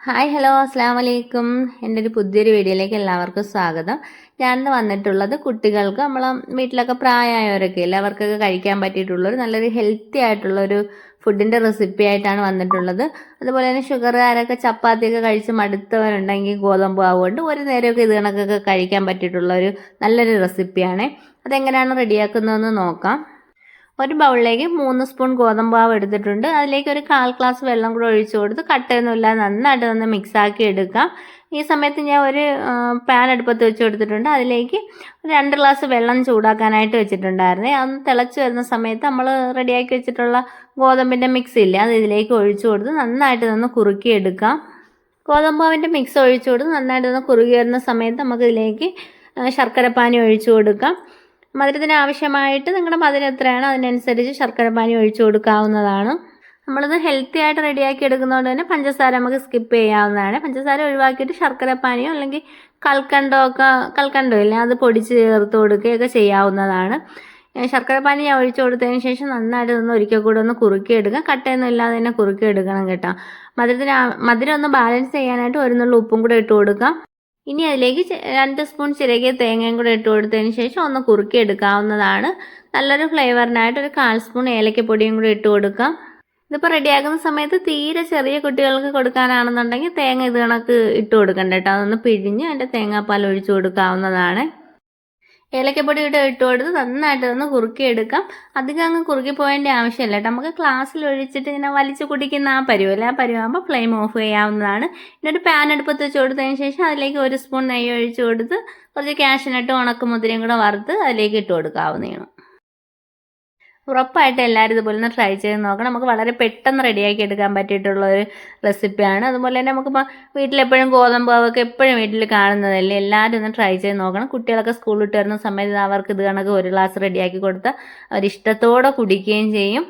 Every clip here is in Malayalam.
ഹായ് ഹലോ അസ്സാം വലൈക്കും എന്റെ ഒരു പുതിയൊരു വീഡിയോയിലേക്ക് എല്ലാവർക്കും സ്വാഗതം. ഞാൻ വന്നിട്ടുള്ളത് കുട്ടികൾക്ക് നമ്മളെ വീട്ടിലൊക്കെ പ്രായമായവരൊക്കെ ഇല്ല അവർക്കൊക്കെ കഴിക്കാൻ പറ്റിയിട്ടുള്ളൊരു നല്ലൊരു ഹെൽത്തി ആയിട്ടുള്ളൊരു ഫുഡിന്റെ റെസിപ്പി ആയിട്ടാണ് വന്നിട്ടുള്ളത്. അതുപോലെ തന്നെ ഷുഗറുകാരൊക്കെ ചപ്പാത്തിയൊക്കെ കഴിച്ച് മടുത്തവരുണ്ടെങ്കിൽ ഗോതമ്പ് ആവുകൊണ്ട് ഒരു നേരമൊക്കെ ഇത് കണക്കൊക്കെ കഴിക്കാൻ പറ്റിയിട്ടുള്ള ഒരു നല്ലൊരു റെസിപ്പിയാണ് അതെങ്ങനെയാണ് റെഡിയാക്കുന്നതെന്ന് നോക്കാം. ഒരു ബൗളിലേക്ക് മൂന്ന് സ്പൂൺ ഗോതമ്പ് എടുത്തിട്ടുണ്ട്. അതിലേക്ക് ഒരു കാൽ ഗ്ലാസ് വെള്ളം കൂടെ ഒഴിച്ചു കൊടുത്ത് കട്ടയൊന്നുമില്ല നന്നായിട്ട് ഒന്ന് മിക്സാക്കി എടുക്കാം. ഈ സമയത്ത് ഞാൻ ഒരു പാൻ അടുപ്പത്ത് വെച്ച് കൊടുത്തിട്ടുണ്ട്. അതിലേക്ക് രണ്ട് ഗ്ലാസ് വെള്ളം ചൂടാക്കാനായിട്ട് വെച്ചിട്ടുണ്ടായിരുന്നേ. അതൊന്ന് തിളച്ച് വരുന്ന സമയത്ത് നമ്മൾ റെഡിയാക്കി വെച്ചിട്ടുള്ള ഗോതമ്പിന്റെ മിക്സ് ഇല്ല അത് ഇതിലേക്ക് ഒഴിച്ചു കൊടുത്ത് നന്നായിട്ട് നിന്ന് കുറുക്കി എടുക്കാം. ഗോതമ്പാവിന്റെ മിക്സ് ഒഴിച്ചു കൊടുത്ത് നന്നായിട്ട് ഒന്ന് കുറുകി വരുന്ന സമയത്ത് നമുക്ക് ഇതിലേക്ക് ശർക്കരപ്പാനി ഒഴിച്ചു കൊടുക്കാം. മധുരത്തിന് ആവശ്യമായിട്ട് നിങ്ങളുടെ മധുരം എത്രയാണോ അതിനനുസരിച്ച് ശർക്കരപ്പാനി ഒഴിച്ചു കൊടുക്കാവുന്നതാണ്. നമ്മളിത് ഹെൽത്തി ആയിട്ട് റെഡിയാക്കി എടുക്കുന്നതുകൊണ്ട് തന്നെ പഞ്ചസാര നമുക്ക് സ്കിപ്പ് ചെയ്യാവുന്നതാണ്. പഞ്ചസാര ഒഴിവാക്കിയിട്ട് ശർക്കരപ്പാനിയോ അല്ലെങ്കിൽ കൽക്കണ്ടോ ഒക്കെ കൽക്കണ്ടോ ഇല്ല അത് പൊടിച്ച് ചേർത്ത് കൊടുക്കുകയൊക്കെ ചെയ്യാവുന്നതാണ്. ശർക്കരപ്പാനി ഞാൻ ഒഴിച്ചു കൊടുത്തതിന് ശേഷം നന്നായിട്ട് ഒന്ന് ഒരിക്കൽ കൂടെ ഒന്ന് കുറുക്കിയെടുക്കാം. കട്ടയൊന്നും ഇല്ലാതെ തന്നെ കുറുക്കിയെടുക്കണം കേട്ടോ. മധുരത്തിന് മധുരം ഒന്ന് ബാലൻസ് ചെയ്യാനായിട്ട് ഒരു നുള്ള ഉപ്പും കൂടെ ഇട്ട് കൊടുക്കാം. ഇനി അതിലേക്ക് രണ്ട് സ്പൂൺ ചിരകിയ തേങ്ങയും കൂടെ ഇട്ട് കൊടുത്തതിന് ശേഷം ഒന്ന് കുറുക്കി എടുക്കാവുന്നതാണ്. നല്ലൊരു ഫ്ലേവറിനായിട്ട് ഒരു കാൽ സ്പൂൺ ഏലക്കപ്പൊടിയും കൂടി ഇട്ട് കൊടുക്കാം ഇതിപ്പോൾ റെഡിയാക്കുന്ന സമയത്ത് തീരെ ചെറിയ കുട്ടികൾക്ക് കൊടുക്കാനാണെന്നുണ്ടെങ്കിൽ തേങ്ങ ഇത് കണക്ക് ഇട്ട് കൊടുക്കണ്ട കേട്ടോ. അതൊന്ന് പിഴിഞ്ഞ് അതിന്റെ തേങ്ങാപ്പാൽ ഒഴിച്ചു കൊടുക്കാവുന്നതാണ്. ഏലക്കപ്പൊടി ഇട്ട് ഇട്ട് കൊടുത്ത് നന്നായിട്ട് ഒന്ന് കുറുക്കി എടുക്കാം അധികം അങ്ങ് കുറുക്കി പോകേണ്ട ആവശ്യമില്ല കേട്ടോ. നമുക്ക് ക്ലാസ്സിൽ ഒഴിച്ചിട്ട് ഇങ്ങനെ വലിച്ചു കുടിക്കുന്ന ആ പരുവല്ല? ആ പരുവാകുമ്പോൾ ഫ്ലെയിം ഓഫ് ചെയ്യാവുന്നതാണ്. ഒരു പാൻ അടുപ്പത്ത് വെച്ച് കൊടുത്തതിന് ശേഷം അതിലേക്ക് ഒരു സ്പൂൺ നെയ്യ് ഒഴിച്ച് കൊടുത്ത് കുറച്ച് ക്യാഷിനട്ട് ഉണക്കമുതിരയും കൂടെ വറുത്ത് അതിലേക്ക് ഇട്ട് കൊടുക്കാവുന്നതാണ്. ഉറപ്പായിട്ട് എല്ലാവരും ഇതുപോലെ ഒന്ന് ട്രൈ ചെയ്ത് നോക്കണം. നമുക്ക് വളരെ പെട്ടെന്ന് റെഡിയാക്കി എടുക്കാൻ പറ്റിയിട്ടുള്ള ഒരു റെസിപ്പിയാണ് അതുപോലെ തന്നെ നമുക്കിപ്പോൾ വീട്ടിലെപ്പോഴും ഗോതമ്പ് മാവൊക്കെ എപ്പോഴും വീട്ടിൽ കാണുന്നതല്ലേ? എല്ലാവരും ഒന്ന് ട്രൈ ചെയ്ത് നോക്കണം. കുട്ടികളൊക്കെ സ്കൂളിൽ വിട്ട് വരുന്ന സമയത്ത് അവർക്ക് ഇത് കണക്ക് ഒരു ഗ്ലാസ് റെഡിയാക്കി കൊടുത്ത് അവർ ഇഷ്ടത്തോടെ കുടിക്കുകയും ചെയ്യും.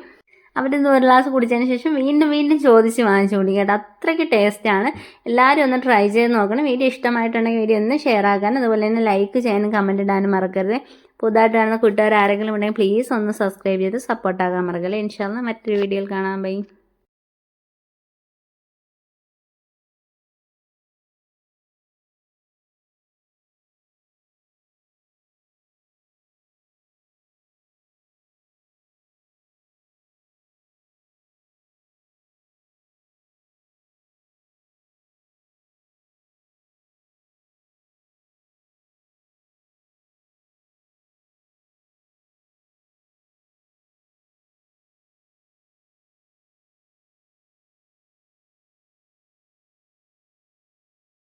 അവരിന്ന് ഒരു ഗ്ലാസ് കുടിച്ചതിന് ശേഷം വീണ്ടും വീണ്ടും ചോദിച്ച് വാങ്ങിച്ചു കുടിക്കട്ടെ അത്രയ്ക്ക് ടേസ്റ്റാണ് എല്ലാവരും ഒന്ന് ട്രൈ ചെയ്ത് നോക്കണം. വീഡിയോ ഇഷ്ടമായിട്ടുണ്ടെങ്കിൽ വീഡിയോ ഒന്ന് ഷെയർ ആക്കാനും അതുപോലെ തന്നെ ലൈക്ക് ചെയ്യാനും കമന്റ് ഇടാനും മറക്കരുത്. പുതുതായിട്ട് കാണുന്ന കൂട്ടുകാർ ആരെങ്കിലും ഉണ്ടെങ്കിൽ പ്ലീസ് ഒന്ന് സബ്സ്ക്രൈബ് ചെയ്ത് സപ്പോർട്ടാകാൻ മറക്കല്ലേ. ഇൻഷാല്ല മറ്റൊരു വീഡിയോയിൽ കാണാൻ ബൈ